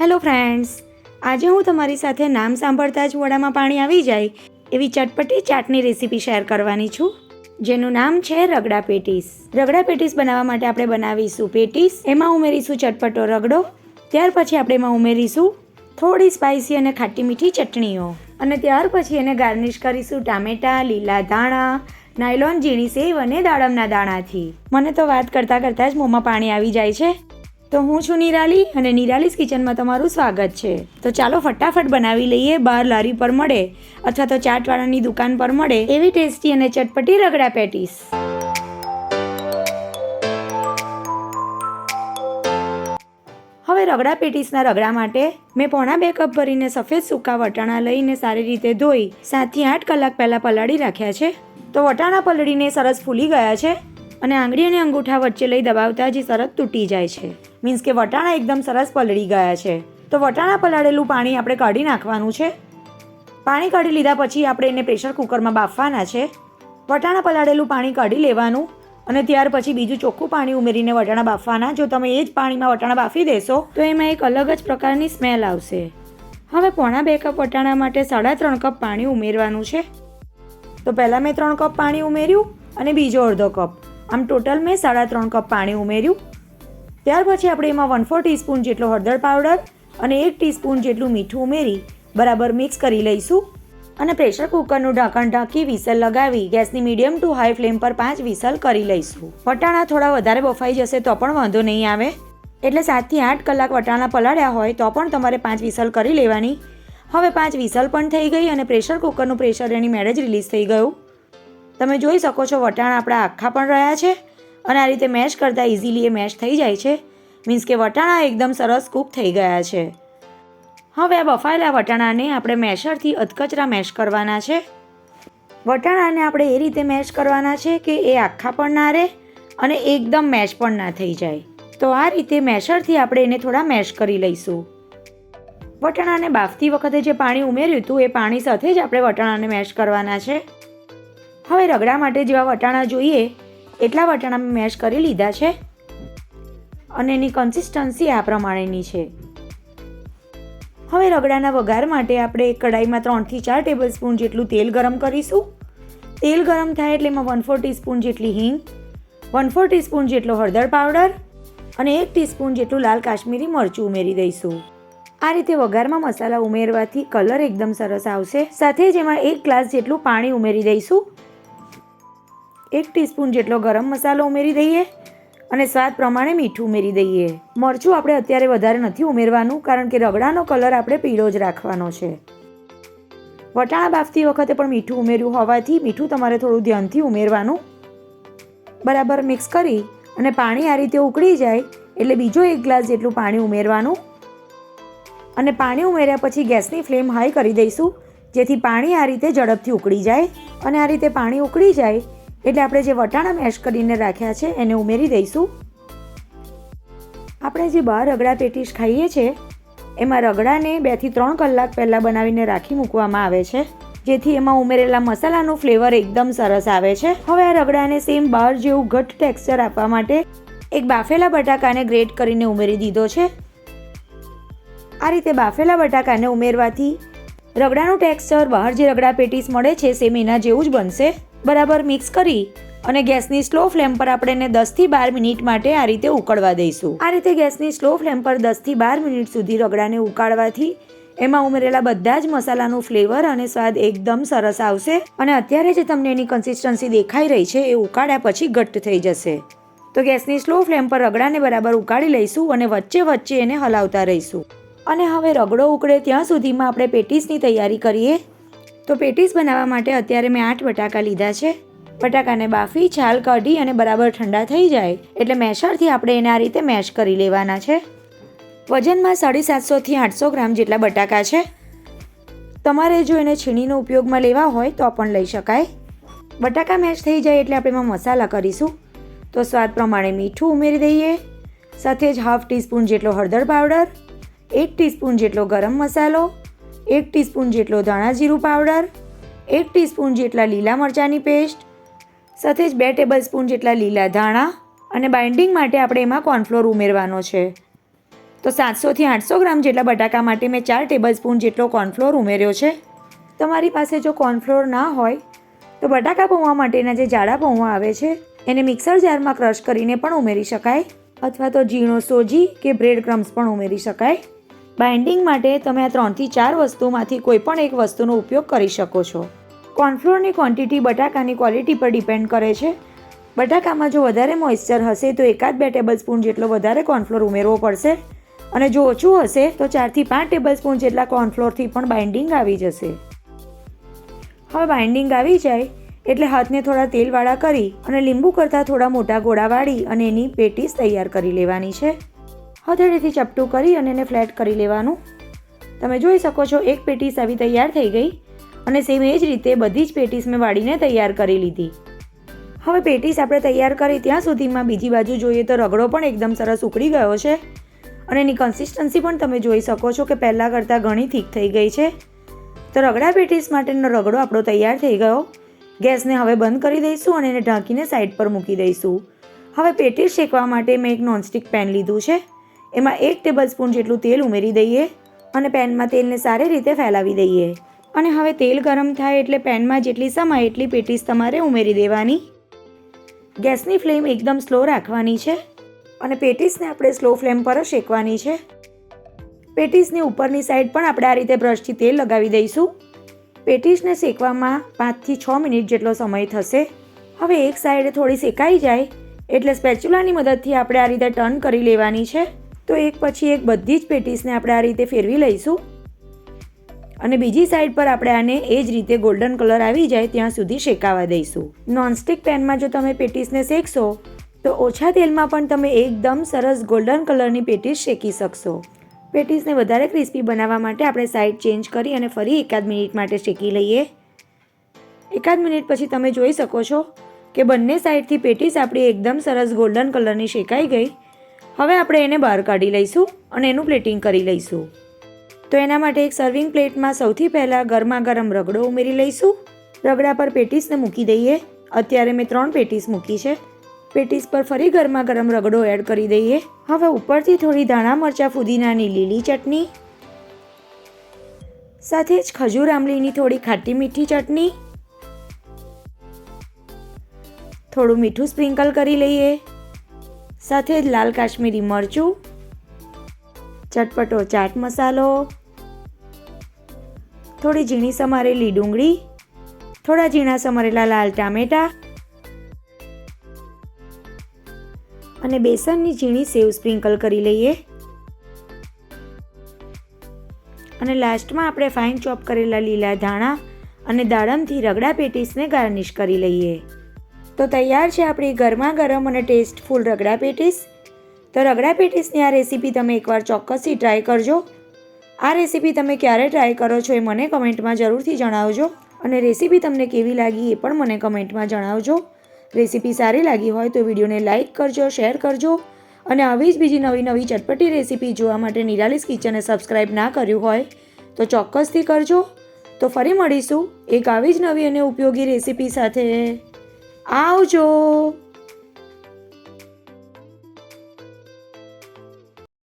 Hello friends, આજે હું તમારી સાથે નામ સાંભળતા જ વડામાં પાણી આવી જાય એવી ચટપટી ચાટની રેસીપી શેર કરવાની છું, જેનું નામ છે રગડા પેટીસ. રગડા પેટીસ બનાવવા માટે આપણે બનાવીશું પેટીસ, એમાં ઉમેરીશું ચટપટો રગડો, ત્યાર પછી આપણે એમાં ઉમેરીશું થોડી સ્પાઇસી અને ખાટી મીઠી ચટણીઓ. અને ત્યાર પછી એને ગાર્નિશ કરીશું ટામેટાં, લીલા ધાણા, નાયલોન, ઝીણી સેવ અને દાડમના દાણાથી. મને તો વાત કરતાં કરતાં જ મોંમાં પાણી આવી જાય છે. તો હું છું નિરાલી અને નિરાલીસ કિચનમાં તમારું સ્વાગત છે. તો ચાલો ફટાફટ બનાવી લઈએ બહાર લારી પર મળે અથવા તો ચાટવાળાની દુકાન પર મળે એવી ટેસ્ટી અને ચટપટી રગડા પેટીસ. હવે રગડા પેટીસના રગડા માટે મેં પોણા બે કપ ભરીને સફેદ સૂકા વટાણા લઈને સારી રીતે ધોઈ સાતથી આઠ કલાક પહેલાં પલાળી રાખ્યા છે. તો વટાણા પલળીને સરસ ફૂલી ગયા છે અને આંગળી અને અંગૂઠા વચ્ચે લઈ દબાવતા જે સરસ તૂટી જાય છે. મીન્સ કે વટાણા એકદમ સરસ પલળી ગયા છે. તો વટાણા પલાળેલું પાણી આપણે કાઢી નાખવાનું છે. પાણી કાઢી લીધા પછી આપણે એને પ્રેશર કુકરમાં બાફવાના છે. વટાણા પલાળેલું પાણી કાઢી લેવાનું અને ત્યાર પછી બીજું ચોખ્ખું પાણી ઉમેરીને વટાણા બાફવાના. જો તમે એ જ પાણીમાં વટાણા બાફી દેશો, તો એમાં એક અલગ જ પ્રકારની સ્મેલ આવશે. હવે પોણા બે કપ વટાણા માટે સાડા ત્રણ કપ પાણી ઉમેરવાનું છે. તો પહેલાં મેં ત્રણ કપ પાણી ઉમેર્યું અને બીજો અડધો કપ. આમ ટોટલ મેં સાડા ત્રણ કપ પાણી ઉમેર્યું. ત્યાર પછી આપણે એમાં વન ફોર ટીસ્પૂન જેટલો હળદર પાવડર અને એક ટીસ્પૂન જેટલું મીઠું ઉમેરી, બરાબર મિક્સ કરી લઈશું. અને પ્રેશર કુકરનું ઢાંકણ ઢાંકી વિસલ લગાવી, ગેસની મીડિયમ ટુ હાઈ ફ્લેમ પર પાંચ વિસલ કરી લઈશું. વટાણા થોડા વધારે બફાઈ જશે તો પણ વાંધો નહીં આવે. એટલે સાતથી આઠ કલાક વટાણા પલાળ્યા હોય તો પણ તમારે પાંચ વિસલ કરી લેવાની. હવે પાંચ વિસલ પણ થઈ ગઈ અને પ્રેશર કુકરનું પ્રેશર એની મેળે જ રિલીઝ થઈ ગયું. તમે જોઈ શકો છો વટાણા આપણા આખા પણ રહ્યા છે. અને આ રીતે મેશ કરતાં ઇઝીલી એ મેશ થઈ જાય છે. મીન્સ કે વટાણા એકદમ સરસ કૂક થઈ ગયા છે. હવે આ બફાયેલા વટાણાને આપણે મેશરથી અધકચરા મેશ કરવાના છે. વટાણાને આપણે એ રીતે મેશ કરવાના છે કે એ આખા પણ ના રહે અને એકદમ મેશ પણ ના થઈ જાય. તો આ રીતે મેશરથી આપણે એને થોડા મેશ કરી લઈશું. વટાણાને બાફતી વખતે જે પાણી ઉમેર્યું હતું, એ પાણી સાથે જ આપણે વટાણાને મેશ કરવાના છે. હવે રગડા માટે જેવા વટાણા જોઈએ એટલા વટાણા મેં મેશ કરી લીધા છે. અને એની કન્સિસ્ટન્સી આ પ્રમાણેની છે. હવે રગડાના વઘાર માટે આપણે કઢાઈમાં ત્રણથી ચાર ટેબલ સ્પૂન જેટલું તેલ ગરમ કરીશું. તેલ ગરમ થાય એટલે એમાં વન ફોર ટીસ્પૂન જેટલી હિંગ વન ફોર ટીસ્પૂન જેટલો હળદર પાવડર અને એક ટીસ્પૂન જેટલું લાલ કાશ્મીરી મરચું ઉમેરી દઈશું. આ રીતે વઘારમાં મસાલા ઉમેરવાથી કલર એકદમ સરસ આવશે. સાથે જ એમાં એક ગ્લાસ જેટલું પાણી ઉમેરી દઈશું. એક ટીસ્પૂન જેટલો ગરમ મસાલો ઉમેરી દઈએ અને સ્વાદ પ્રમાણે મીઠું ઉમેરી દઈએ. મરચું આપણે અત્યારે વધારે નથી ઉમેરવાનું કારણ કે રગડાનો કલર આપણે પીળો જ રાખવાનો છે. વટાણા બાફતી વખતે પણ મીઠું ઉમેર્યું હોવાથી મીઠું તમારે થોડું ધ્યાનથી ઉમેરવાનું. બરાબર મિક્સ કરી અને પાણી આ રીતે ઉકળી જાય એટલે બીજો એક ગ્લાસ જેટલું પાણી ઉમેરવાનું. અને પાણી ઉમેર્યા પછી ગેસની ફ્લેમ હાઈ કરી દઈશું જેથી પાણી આ રીતે ઝડપથી ઉકળી જાય અને આ રીતે પાણી ઉકળી જાય એટલે આપણે જે વટાણા મેશ કરીને રાખ્યા છે, એને ઉમેરી દઈશું. આપણે જે બહાર રગડા પેટીસ ખાઈએ છીએ એમાં રગડાને બેથી ત્રણ કલાક પહેલાં બનાવીને રાખી મૂકવામાં આવે છે, જેથી એમાં ઉમેરેલા મસાલાનો ફ્લેવર એકદમ સરસ આવે છે. હવે આ રગડાને સેમ બહાર જેવું ઘટ ટેક્સચર આપવા માટે એક બાફેલા બટાકાને ગ્રેટ કરીને ઉમેરી દીધો છે. આ રીતે બાફેલા બટાકાને ઉમેરવાથી રગડાનું ટેક્સચર બહાર જે રગડા પેટીસ મળે છે સેમ એના જેવું જ બનશે. બરાબર મિક્સ કરી અને ગેસની સ્લો ફ્લેમ પર આપણે એને દસથી બાર મિનિટ માટે આ રીતે ઉકળવા દઈશું. આ રીતે ગેસની સ્લો ફ્લેમ પર દસથી બાર મિનિટ સુધી રગડાને ઉકાળવાથી એમાં ઉમેરેલા બધા જ મસાલાનું ફ્લેવર અને સ્વાદ એકદમ સરસ આવશે અને અત્યારે જે તમને એની કન્સિસ્ટન્સી દેખાઈ રહી છે એ ઉકાળ્યા પછી ઘટ્ટ થઈ જશે. તો ગેસની સ્લો ફ્લેમ પર રગડાને બરાબર ઉકાળી લઈશું અને વચ્ચે વચ્ચે એને હલાવતા રહીશું. અને હવે રગડો ઉકળે ત્યાં સુધીમાં આપણે પેટીસની તૈયારી કરીએ. તો પેટીસ બનાવવા માટે અત્યારે મેં આઠ બટાકા લીધા છે. બટાકાને બાફી, છાલ કાઢી અને બરાબર ઠંડા થઈ જાય એટલે મેશરથી આપણે એને આ રીતે મેશ કરી લેવાના છે. વજનમાં સાડી સાતસોથી આઠસો ગ્રામ જેટલા બટાકા છે. તમારે જો એને છીણીનો ઉપયોગમાં લેવા હોય તો પણ લઈ શકાય. બટાકા મેશ થઈ જાય એટલે આપણે એમાં મસાલા કરીશું. તો સ્વાદ પ્રમાણે મીઠું ઉમેરી દઈએ. સાથે જ હાફ ટીસ્પૂન જેટલો હળદર પાવડર. એક ટીસ્પૂન જેટલો ગરમ મસાલો, એક ટીસ્પૂન જેટલો ધાણા જીરું પાવડર, એક ટીસ્પૂન જેટલા લીલા મરચાંની પેસ્ટ, સાથે જ બે ટેબલ સ્પૂન જેટલા લીલા ધાણા અને બાઇન્ડિંગ માટે આપણે એમાં કોર્નફ્લોર ઉમેરવાનો છે. તો સાતસોથી આઠસો ગ્રામ જેટલા બટાકા માટે મેં ચાર ટેબલ સ્પૂન જેટલો કોર્નફ્લોર ઉમેર્યો છે. તમારી પાસે જો કોર્નફ્લોર ના હોય, તો બટાકા પૌવા માટેના જે જાડા પૌવા આવે છે, એને મિક્સર જારમાં ક્રશ કરીને પણ ઉમેરી શકાય. અથવા તો ઝીણો સોજી કે બ્રેડ ક્રમ્સ પણ ઉમેરી શકાય. બાઇન્ડિંગ માટે તમે આ ત્રણથી ચાર વસ્તુમાંથી કોઈ પણ એક વસ્તુનો ઉપયોગ કરી શકો છો. કોર્નફ્લોરની ક્વોન્ટિટી બટાકાની ક્વોલિટી પર ડિપેન્ડ કરે છે. બટાકામાં જો વધારે મોઇશ્ચર હશે તો એકાદ બે ટેબલ સ્પૂન જેટલો વધારે કોર્નફ્લોર ઉમેરવો પડશે અને જો ઓછું હશે તો ચારથી પાંચ ટેબલ સ્પૂન જેટલા કોર્નફ્લોરથી પણ બાઇન્ડિંગ આવી જશે. હવે બાઇન્ડિંગ આવી જાય એટલે હાથને થોડા તેલવાળા કરી અને લીંબુ કરતાં થોડા મોટા ગોળા વાળી અને એની પેટીસ તૈયાર કરી લેવાની છે. હથેળીથી ચપટું કરી અને એને ફ્લેટ કરી લેવાનું. તમે જોઈ શકો છો, એક પેટીસ આવી તૈયાર થઈ ગઈ અને સેમ એ જ રીતે બધી જ પેટીસ મેં વાળીને તૈયાર કરી લીધી. હવે પેટીસ આપણે તૈયાર કરી ત્યાં સુધીમાં બીજી બાજુ જોઈએ તો રગડો પણ એકદમ સરસ ઉકળી ગયો છે અને એની કન્સિસ્ટન્સી પણ તમે જોઈ શકો છો કે પહેલાં કરતાં ઘણી થીક થઈ ગઈ છે. તો રગડા પેટીસ માટેનો રગડો આપણો તૈયાર થઈ ગયો. ગેસને હવે બંધ કરી દઈશું અને એને ઢાંકીને સાઈડ પર મૂકી દઈશું. હવે પેટીસ શેકવા માટે મેં એક નોનસ્ટિક પેન લીધું છે. એમાં એક ટેબલ સ્પૂન જેટલું તેલ ઉમેરી દઈએ અને પેનમાં તેલને સારી રીતે ફેલાવી દઈએ. અને હવે તેલ ગરમ થાય એટલે પેનમાં જેટલી સમાય, એટલી પેટીસ તમારે ઉમેરી દેવાની. ગેસની ફ્લેમ એકદમ સ્લો રાખવાની છે અને પેટીસને આપણે સ્લો ફ્લેમ પર શેકવાની છે. પેટીસની ઉપરની સાઈડ પણ આપણે આ રીતે બ્રશથી તેલ લગાવી દઈશું. પેટીસને શેકવામાં પાંચથી છ મિનિટ જેટલો સમય થશે. હવે એક સાઈડે થોડી શેકાઈ જાય એટલે સ્પેચ્યુલાની મદદથી આપણે આ રીતે ટર્ન કરી લેવાની છે. તો એક પછી એક બધી જ પેટીસને આપણે આ રીતે ફેરવી લઈશું. અને બીજી સાઈડ પર આપણે આને એ જ રીતે ગોલ્ડન કલર આવી જાય ત્યાં સુધી શેકાવા દઈશું. નોનસ્ટિક પેનમાં જો તમે પેટીસને શેકશો, તો ઓછા તેલમાં પણ તમે એકદમ સરસ ગોલ્ડન કલરની પેટીસ શેકી શકશો. પેટીસને વધારે ક્રિસ્પી બનાવવા માટે આપણે સાઈડ ચેન્જ કરી અને ફરી એકાદ મિનિટ માટે શેકી લઈએ. એકાદ મિનિટ પછી તમે જોઈ શકો છો કે બંને સાઈડથી પેટીસ આપણી એકદમ સરસ ગોલ્ડન કલરની શેકાઈ ગઈ. હવે આપણે એને બહાર કાઢી લઈશું અને એનું પ્લેટિંગ કરી લઈશું. તો એના માટે એક સર્વિંગ પ્લેટમાં સૌથી પહેલાં ગરમા ગરમ રગડો ઉમેરી લઈશું. રગડા પર પેટીસને મૂકી દઈએ. અત્યારે મેં ત્રણ પેટીસ મૂકી છે. પેટીસ પર ફરી ગરમા ગરમ રગડો એડ કરી દઈએ. હવે ઉપરથી થોડી ધાણા મરચાં ફુદીનાની લીલી ચટણી. સાથે જ ખજૂર આંબલીની થોડી ખાટી મીઠી ચટણી. થોડું મીઠું સ્પ્રિંકલ કરી લઈએ. સાથે જ લાલ કાશ્મીરી મરચું, ચટપટો ચાટ મસાલો, થોડી ઝીણી સમારેલી ડુંગળી, થોડા ઝીણા સમારેલા લાલ ટામેટા અને બેસનની ઝીણી સેવ સ્પ્રિંકલ કરી લઈએ. અને લાસ્ટમાં આપણે ફાઇન ચોપ કરેલા લીલા ધાણા અને દાડમથી રગડા પેટીસને ગાર્નિશ કરી લઈએ. તો તૈયાર છે આપણી ગરમા ગરમ અને ટેસ્ટફુલ રગડા પેટીસ. તો રગડા પેટીસની આ રેસીપી તમે એકવાર ચોક્કસથી ટ્રાય કરજો. આ રેસીપી તમે ક્યારે ટ્રાય કરો છો એ મને કમેન્ટમાં જરૂરથી જણાવજો અને રેસીપી તમને કેવી લાગી એ પણ મને કમેન્ટમાં જણાવજો. રેસીપી સારી લાગી હોય તો વિડીયોને લાઇક કરજો, શેર કરજો અને આવી જ બીજી નવી નવી ચટપટી રેસીપી જોવા માટે નિરાલિસ કિચનને સબસ્ક્રાઈબ ના કર્યું હોય તો ચોક્કસથી કરજો. તો ફરી મળીશું એક આવી જ નવી અને ઉપયોગી રેસીપી સાથે. આવજો.